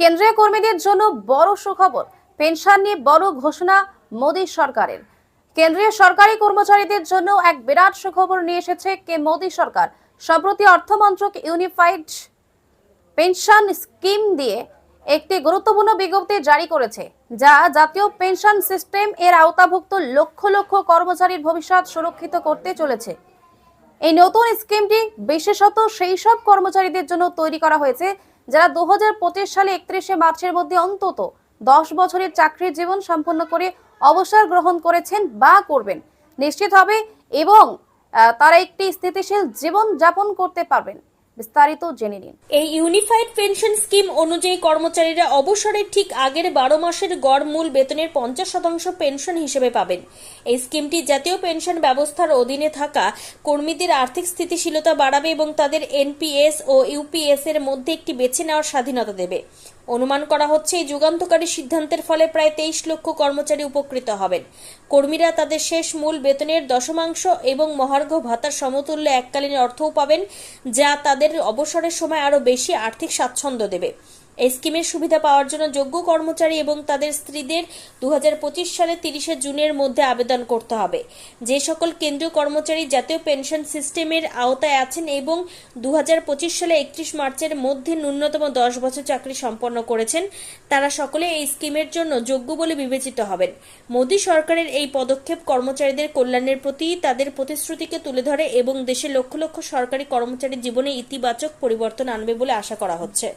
কেন্দ্রীয় কর্মীদের জন্য বড় সুখবর। পেনশন নিয়ে বড় ঘোষণা মোদী সরকারের। কেন্দ্রীয় সরকারি কর্মচারীদের জন্য এক বিরাট সুখবর নিয়ে এসেছে কে মোদী সরকার। সম্প্রতি অর্থমন্ত্রক ইউনিফাইড পেনশন স্কিম দিয়ে একটি গুরুত্বপূর্ণ বিজ্ঞপ্তি জারি করেছে, যা জাতীয় পেনশন সিস্টেম এর আওতাভুক্ত লক্ষ লক্ষ কর্মচারীর ভবিষ্যৎ সুরক্ষিত করতে চলেছে। এই নতুন স্কিমটি বিশেষত সেই সব কর্মচারীদের জন্য তৈরি করা হয়েছে যারা দু হাজার পঁচিশ সালে একত্রিশে মার্চের মধ্যে অন্তত দশ বছরের চাকরির জীবন সম্পন্ন করে অবসর গ্রহণ করেছেন বা করবেন, নিশ্চিত হবে এবং তারা একটি স্থিতিশীল জীবন যাপন করতে পারবেন। বিস্তারিত জেনে নিন। এই ইউনিফাইড পেনশন স্কিম অনুযায়ী কর্মচারীরা অবসরের ঠিক আগের বারো মাসের গড় মূল বেতনের পঞ্চাশ শতাংশ পেনশন হিসেবে পাবেন। এই স্কিমটি জাতীয় পেনশন ব্যবস্থার অধীনে থাকা কর্মীদের আর্থিক স্থিতিশীলতা বাড়াবে এবং তাদের এনপিএস ও ইউপিএস এর মধ্যে একটি বেছে নেওয়ার স্বাধীনতা দেবে। অনুমান করা হচ্ছে, এই যুগান্তকারী সিদ্ধান্তের ফলে প্রায় তেইশ লক্ষ কর্মচারী উপকৃত হবেন। কর্মীরা তাদের শেষ মূল বেতনের দশমাংশ এবং মহার্ঘ ভাতার সমতুল্য এককালীন অর্থও পাবেন, যা তাদের অবসরের সময় আরও বেশি আর্থিক স্বাচ্ছন্দ্য দেবে। এই স্কিমের সুবিধা পাওয়ার জন্য যোগ্য কর্মচারী এবং তাদের স্ত্রীদের দু সালে তিরিশে জুনের মধ্যে আবেদন করতে হবে। যে সকল কেন্দ্রীয় কর্মচারী জাতীয় পেনশন সিস্টেমের আওতায় আছেন এবং দু হাজার পঁচিশ সালে একত্রিশ মার্চের মধ্যে ন্যূনতম দশ বছর চাকরি সম্পন্ন করেছেন, তারা সকলে এই স্কিমের জন্য যোগ্য বলে বিবেচিত হবেন। মোদী সরকারের এই পদক্ষেপ কর্মচারীদের কল্যাণের প্রতি তাদের প্রতিশ্রুতিকে তুলে ধরে এবং দেশের লক্ষ লক্ষ সরকারি কর্মচারীর জীবনে ইতিবাচক পরিবর্তন আনবে বলে আশা করা হচ্ছে।